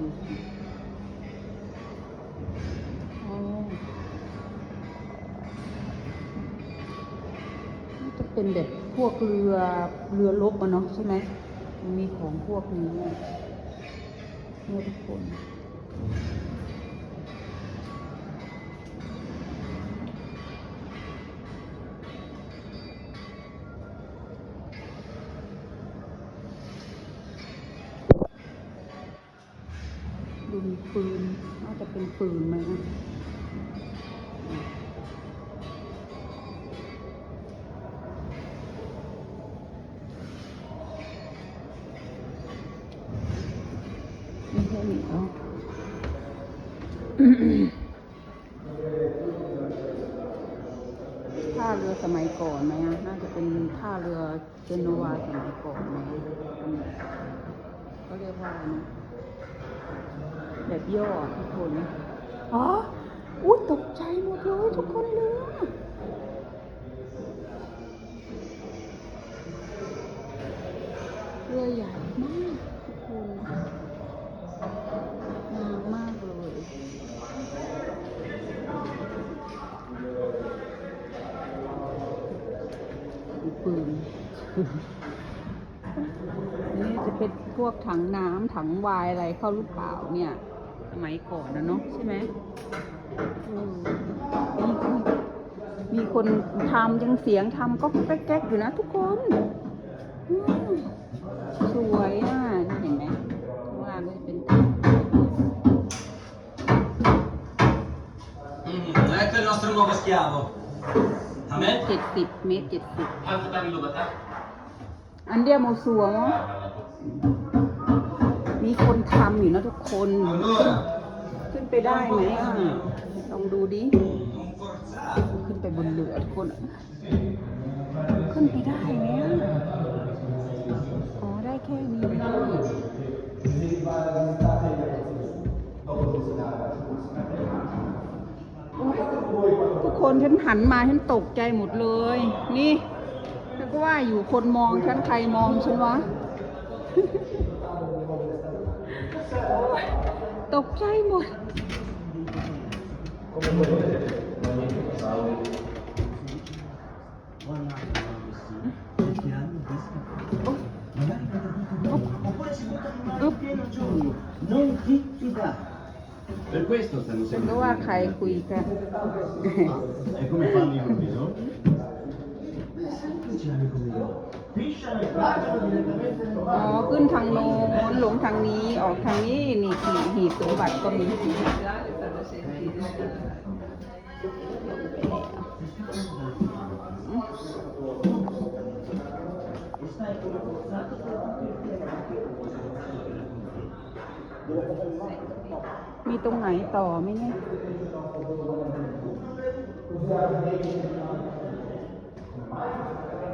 ดูสิอ๋อน่าจะเป็นแบบพวกเรือเรือลบอะเนาะใช่ไหมมีของพวกนี้เนี่ยทุกคน ปืนน่าจะเป็นปืนไหมอะไม่ใช่หนีเนาะท่าเรือสมัยก่อนไหมอะน่าจะเป็นท่าเรือเจโนวสมัยก่อนไหมอันนี้เขาเรียกว่าอะไรนะ แบบ ย่อทุกคนอ๋ออุ้ยตกใจหมดเลยทุกคนเลยเรือใหญ่มากทุกคนงามมากเลยมีปืนนี่จะเป็นพวกถังน้ำถังวายอะไรเข้าหรือเปล่าเนี่ย สมัยก่อนนะเนาะใช่ไหมอืมมีคนมีคนทำยังเสียงทำก็แก๊กๆอยู่นะทุกคนอืมสวยอะนี่เห็นไหมข้างล่างก็จะเป็น Mm, ecco il nostro nuovo schiavo. A เมตร me? เจ็ดสิบเมตรเจ็ดสิบ Quanto stavi rubata? อันเดียโมซัวมั้งมี คนทำอยู่นะทุกคน ขึ้นไปได้ไหมลองดูดิ ขึ้นไปบนเรือทุกคน ขึ้นไปได้ไหมอ๋อได้แค่นี้โอ๊ยทุกคนฉันหันมาฉันตกใจหมดเลย นี่ฉันก็ว่าอยู่คนมองฉันใครมองฉันวะ ตกใจหมด Non diffida. Per questo stanno ฉันก็ sempre ว่าใครคุยกัน E come fanno i อ๋อ ขึ้นทางโน้นหลงทางนี้ออกทางนี้นี่ขีหีบสมบัติก็มีสีมีตรงไหนต่อไหมเนี่ย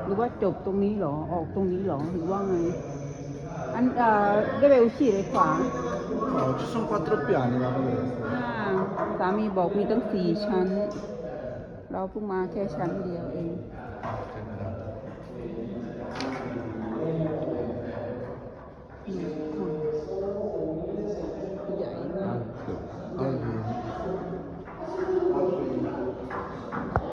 หรือว่าจบตรงนี้เหรอ ออกตรงนี้เหรอ หรือว่าไง อันเอ่อ deve uscire qua No, ci sono quattro piani la palestra. อ่าสามีบอกมีตั้งสี่ชั้น เราเพิ่งมาแค่ชั้นเดียวเอง Eh,